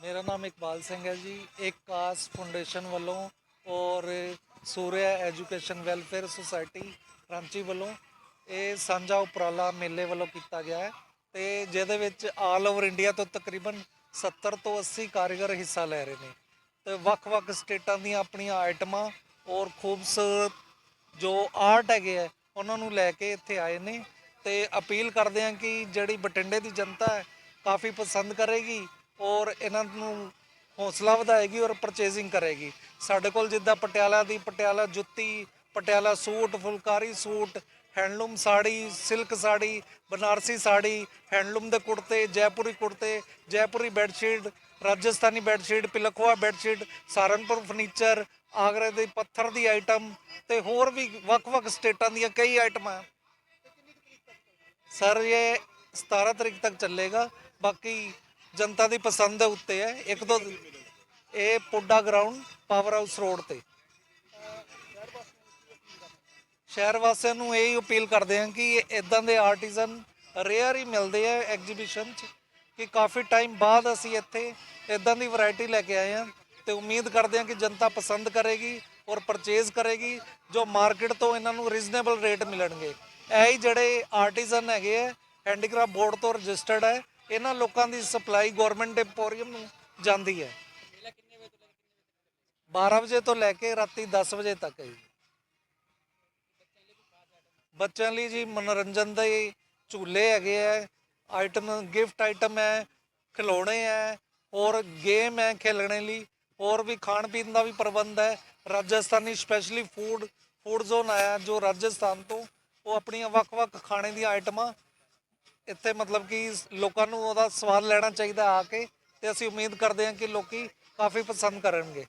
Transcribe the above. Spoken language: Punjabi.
ਮੇਰਾ ਨਾਮ ਇਕਬਾਲ ਸਿੰਘ ਹੈ ਜੀ। ਇੱਕ ਕਾਸ ਫਾਊਂਡੇਸ਼ਨ ਵੱਲੋਂ ਔਰ Surya education welfare society Ranchi ਵੱਲੋਂ ਇਹ ਸਾਂਝਾ ਉਪਰਾਲਾ ਮੇਲੇ ਵੱਲੋਂ ਕੀਤਾ ਗਿਆ ਹੈ ਤੇ ਜਿਹਦੇ ਵਿੱਚ ਆਲ ਓਵਰ ਇੰਡੀਆ ਤੋਂ ਤਕਰੀਬਨ 70 ਤੋਂ 80 ਕਾਰੀਗਰ ਹਿੱਸਾ ਲੈ ਰਹੇ ਨੇ। ਤੇ ਵੱਖ-ਵੱਖ ਸਟੇਟਾਂ ਦੀਆਂ ਆਪਣੀਆਂ ਆਈਟਮਾਂ ਔਰ ਖੂਬਸੂਰਤ ਜੋ ਆਰਟ ਹੈਗੇ ਆ, ਉਹਨਾਂ ਨੂੰ ਲੈ ਕੇ ਇੱਥੇ ਆਏ ਨੇ। ਤੇ ਅਪੀਲ ਕਰਦੇ ਹਾਂ ਕਿ ਜਿਹੜੀ ਬਟਿੰਡੇ ਦੀ ਜਨਤਾ ਹੈ, ਕਾਫੀ ਪਸੰਦ ਕਰੇਗੀ ਔਰ ਇਹਨਾਂ ਨੂੰ ਹੌਸਲਾ ਵਧਾਏਗੀ ਔਰ ਪਰਚੇਜ਼ਿੰਗ ਕਰੇਗੀ। ਸਾਡੇ ਕੋਲ ਜਿੱਦਾਂ ਪਟਿਆਲਾ ਦੀ, ਪਟਿਆਲਾ ਜੁੱਤੀ, Patiala suit, phulkari suit handloom sari, silk sari, Banarasi sari, handloom ਦੇ ਕੁੜਤੇ, ਜੈਪੁਰੀ ਕੁੜਤੇ, Jaipuri bedsheet, Rajasthani bedsheet Pilkhuwa bedsheet, Saharanpur furniture, ਆਗਰੇ ਦੇ ਪੱਥਰ ਦੀ ਆਈਟਮ ਤੇ ਹੋਰ ਵੀ ਵੱਖ-ਵੱਖ ਸਟੇਟਾਂ ਦੀਆਂ ਕਈ ਆਈਟਮਾਂ ਸਰ, ਇਹ 17 ਤਰੀਕ ਤੱਕ ਚੱਲੇਗਾ। ਬਾਕੀ ਜਨਤਾ ਦੀ ਪਸੰਦ ਦੇ ਉੱਤੇ ਹੈ। ਇੱਕ ਦੋ, ਇਹ ਪੋਡਾ ਗਰਾਊਂਡ, ਪਾਵਰ ਹਾਊਸ ਰੋਡ ਤੇ। ਸ਼ਹਿਰ ਵਾਸੀਆਂ ਨੂੰ ਇਹ ਅਪੀਲ ਕਰਦੇ ਹਾਂ ਕਿ ਇਦਾਂ ਦੇ ਆਰਟੀਜ਼ਨ ਰੇਅਰ ਹੀ ਮਿਲਦੇ ਆ ਐਗਜ਼ੀਬਿਸ਼ਨ 'ਚ ਕਿ ਕਾਫੀ ਟਾਈਮ ਬਾਅਦ ਅਸੀਂ ਇੱਥੇ ਇਦਾਂ ਦੀ ਵੈਰਾਈਟੀ ਲੈ ਕੇ ਆਏ ਹਾਂ ਤੇ ਉਮੀਦ ਕਰਦੇ ਹਾਂ ਕਿ ਜਨਤਾ ਪਸੰਦ ਕਰੇਗੀ ਔਰ ਪਰਚੇਜ਼ ਕਰੇਗੀ ਜੋ ਮਾਰਕੀਟ ਤੋਂ ਇਹਨਾਂ ਨੂੰ ਰੀਜ਼ਨੇਬਲ ਰੇਟ ਮਿਲਣਗੇ। ਇਹ ਹੀ ਜਿਹੜੇ ਆਰਟੀਜ਼ਨ ਹੈਗੇ ਆ ਹੈਂਡੀਕ੍ਰਾਫਟ ਬੋਰਡ ਤੋਂ ਰਜਿਸਟਰਡ ਹੈ ਇਹਨਾਂ ਲੋਕਾਂ ਦੀ ਸਪਲਾਈ ਗਵਰਨਮੈਂਟ ਐਮਪੋਰੀਅਮ ਨੂੰ ਜਾਂਦੀ ਹੈ। 12 ਵਜੇ ਤੋਂ ਲੈ ਕੇ ਰਾਤੀ 10 ਵਜੇ ਤੱਕ ਹੈ ਜੀ। ਬੱਚਿਆਂ ਲਈ ਜੀ ਮਨੋਰੰਜਨ ਦੇ ਝੂਲੇ ਹੈਗੇ ਆ ਆਈਟਮ ਗਿਫਟ ਆਈਟਮ ਹੈ ਖਿਡੌਣੇ ਹੈ ਔਰ ਗੇਮ ਹੈ ਖੇਲਣੇ ਲਈ, ਹੋਰ ਵੀ ਖਾਣ ਪੀਣ ਦਾ ਵੀ ਪ੍ਰਬੰਧ ਹੈ। Rajasthani specially food food zone ਆਇਆ ਜੋ ਰਾਜਸਥਾਨ ਤੋਂ, ਉਹ ਆਪਣੀਆਂ ਵੱਖ-ਵੱਖ ਖਾਣੇ ਦੀਆਂ ਆਈਟਮਾਂ ਇੱਥੇ ਮਤਲਬ ਕਿ ਲੋਕਾਂ ਨੂੰ ਉਹਦਾ ਸਵਾਦ ਲੈਣਾ ਚਾਹੀਦਾ ਆ ਕੇ, ਤੇ ਅਸੀਂ ਉਮੀਦ ਕਰਦੇ ਹਾਂ ਕਿ ਲੋਕੀ ਕਾਫੀ ਪਸੰਦ ਕਰਨਗੇ।